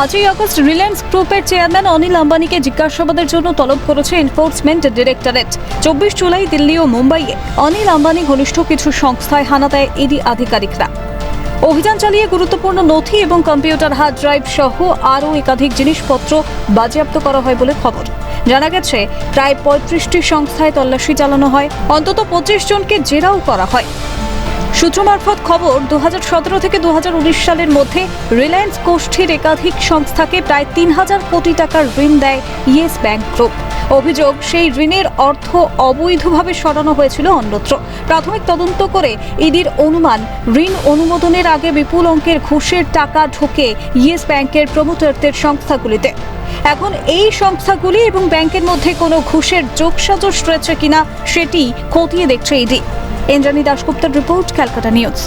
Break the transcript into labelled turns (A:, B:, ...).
A: পাঁচই আগস্ট রিলায়েন্স গ্রুপের চেয়ারম্যান অনিল আম্বানিকে জিজ্ঞাসাবাদের জন্য তলব করেছে এনফোর্সমেন্ট ডিরেক্টরেট। চব্বিশ জুলাই দিল্লি ও মুম্বাইয়ে অনিল আম্বানি ঘনিষ্ঠ কিছু সংস্থায় হানা দেয় ইডি আধিকারিকরা। অভিযান চালিয়ে গুরুত্বপূর্ণ নথি এবং কম্পিউটার হার্ড ড্রাইভ সহ আরও একাধিক জিনিসপত্র বাজেয়াপ্ত করা হয় বলে খবর। জানা গেছে, প্রায় পঁয়ত্রিশটি সংস্থায় তল্লাশি চালানো হয়। অন্তত পঁচিশ জনকে জেরাও করা হয়। সূত্র মারফত খবর দু হাজার সতেরো থেকে দু হাজার উনিশ সালের মধ্যে রিলায়েন্স গোষ্ঠীর একাধিক সংস্থাকে প্রায় তিন হাজার কোটি টাকার ঋণ দেয় ইয়েস ব্যাংক গ্রুপ। অভিযোগ, সেই ঋণের অর্থ অবৈধভাবে সরানো হয়েছিল অন্যত্র। প্রাথমিক তদন্ত করে ইডির অনুমান, ঋণ অনুমোদনের আগে বিপুল অঙ্কের ঘুষের টাকা ঢোকে ইয়েস ব্যাংকের প্রমোটারদের সংস্থাগুলিতে। এখন এই সংস্থাগুলি এবং ব্যাংকের মধ্যে কোনো ঘুষের যোগসাজশ রয়েছে কিনা, সেটি খতিয়ে দেখছে ইডি। ইন্দ্রাণী দাশগুপ্তের রিপোর্ট ক্যালকাটা নিউজ।